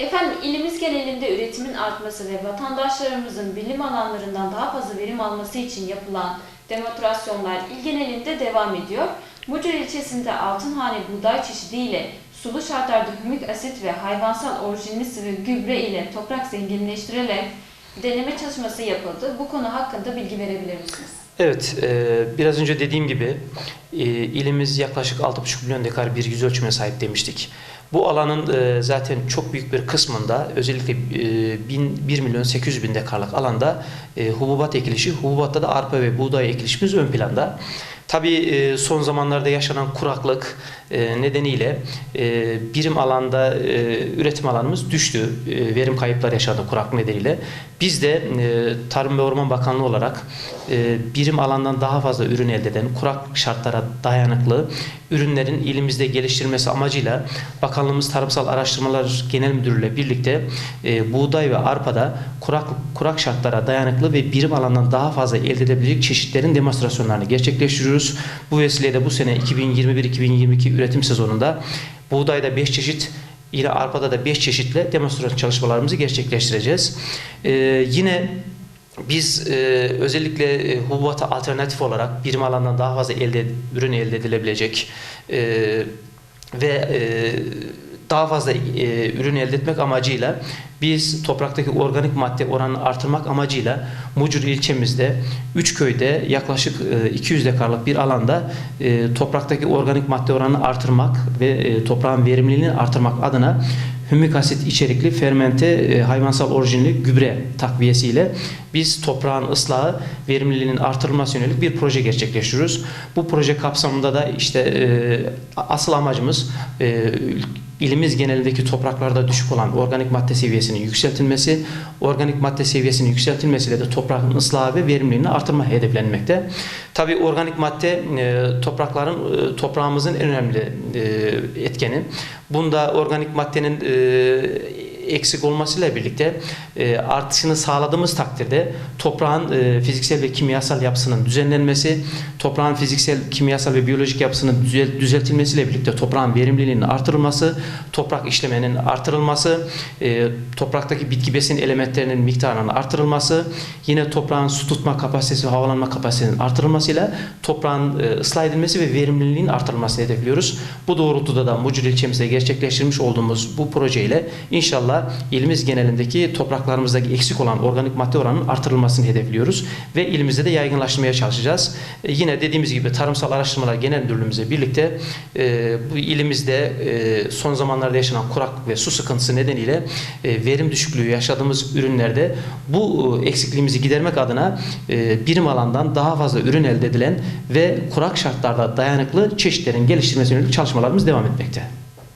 Efendim ilimiz genelinde üretimin artması ve vatandaşlarımızın bilim alanlarından daha fazla verim alması için yapılan demonstrasyonlar il genelinde devam ediyor. Mucur ilçesinde Altınhane buğday çeşidiyle sulu şartlarda hümik asit ve hayvansal orijinli sıvı gübre ile toprak zenginleştirilerek deneme çalışması yapıldı. Bu konu hakkında bilgi verebilir misiniz? Evet, e, biraz önce dediğim gibi e, ilimiz yaklaşık 6,5 milyon dekar bir yüz ölçümüne sahip demiştik. Bu alanın e, zaten çok büyük bir kısmında özellikle e, bin, 1 milyon 800 bin dekarlık alanda e, hububat ekilişi, hububatta da arpa ve buğday ekilişimiz ön planda. Tabii e, son zamanlarda yaşanan kuraklık e, nedeniyle e, birim alanda üretim alanımız düştü. Verim kayıpları yaşadı kuraklık nedeniyle. Biz de Tarım ve Orman Bakanlığı olarak birim alandan daha fazla ürün elde eden, kurak şartlara dayanıklı ürünlerin ilimizde geliştirilmesi amacıyla Bakanlığımız Tarımsal Araştırmalar Genel Müdürlüğü ile birlikte buğday ve arpada kurak kurak şartlara dayanıklı ve birim alandan daha fazla elde edebilecek çeşitlerin demonstrasyonlarını gerçekleştiriyoruz. Bu vesileyle bu sene 2021-2022 üretim sezonunda buğdayda 5 çeşit yine arpada da 5 çeşitle demonstrasyon çalışmalarımızı gerçekleştireceğiz. E, yine biz e, özellikle e, hububata alternatif olarak birim alandan daha fazla elde ürün elde edilebilecek e, ve e, daha fazla e, ürün elde etmek amacıyla biz topraktaki organik madde oranını artırmak amacıyla Mucur ilçemizde 3 köyde yaklaşık e, 200 dekarlık bir alanda e, topraktaki organik madde oranını artırmak ve e, toprağın verimliliğini artırmak adına hümik asit içerikli fermente e, hayvansal orijinli gübre takviyesiyle biz toprağın ıslahı verimliliğinin artırılması yönelik bir proje gerçekleştiriyoruz. Bu proje kapsamında da işte e, asıl amacımız e, ilimiz genelindeki topraklarda düşük olan organik madde seviyesinin yükseltilmesi, organik madde seviyesinin yükseltilmesiyle de toprağın ıslahı ve verimliliğini artırma hedeflenmekte. Tabii organik madde e, toprakların e, toprağımızın en önemli e, etkeni. Bunda organik maddenin eksik olmasıyla birlikte e, artışını sağladığımız takdirde toprağın e, fiziksel ve kimyasal yapısının düzenlenmesi, toprağın fiziksel, kimyasal ve biyolojik yapısının düzel, düzeltilmesiyle birlikte toprağın verimliliğinin artırılması, toprak işlemenin artırılması, e, topraktaki bitki besin elementlerinin miktarının artırılması, yine toprağın su tutma kapasitesi ve havalanma kapasitesinin artırılmasıyla toprağın e, ıslah edilmesi ve verimliliğin artırılmasını hedefliyoruz. Bu doğrultuda da Mucur ilçemizde gerçekleştirmiş olduğumuz bu projeyle inşallah ilimiz genelindeki topraklarımızdaki eksik olan organik madde oranının artırılmasını hedefliyoruz ve ilimizde de yaygınlaştırmaya çalışacağız. E, yine dediğimiz gibi Tarımsal Araştırmalar Genel Müdürlüğümüzle birlikte e, bu ilimizde e, son zamanlarda yaşanan kurak ve su sıkıntısı nedeniyle e, verim düşüklüğü yaşadığımız ürünlerde bu e, eksikliğimizi gidermek adına e, birim alandan daha fazla ürün elde edilen ve kurak şartlarda dayanıklı çeşitlerin geliştirilmesi yönelik çalışmalarımız devam etmekte.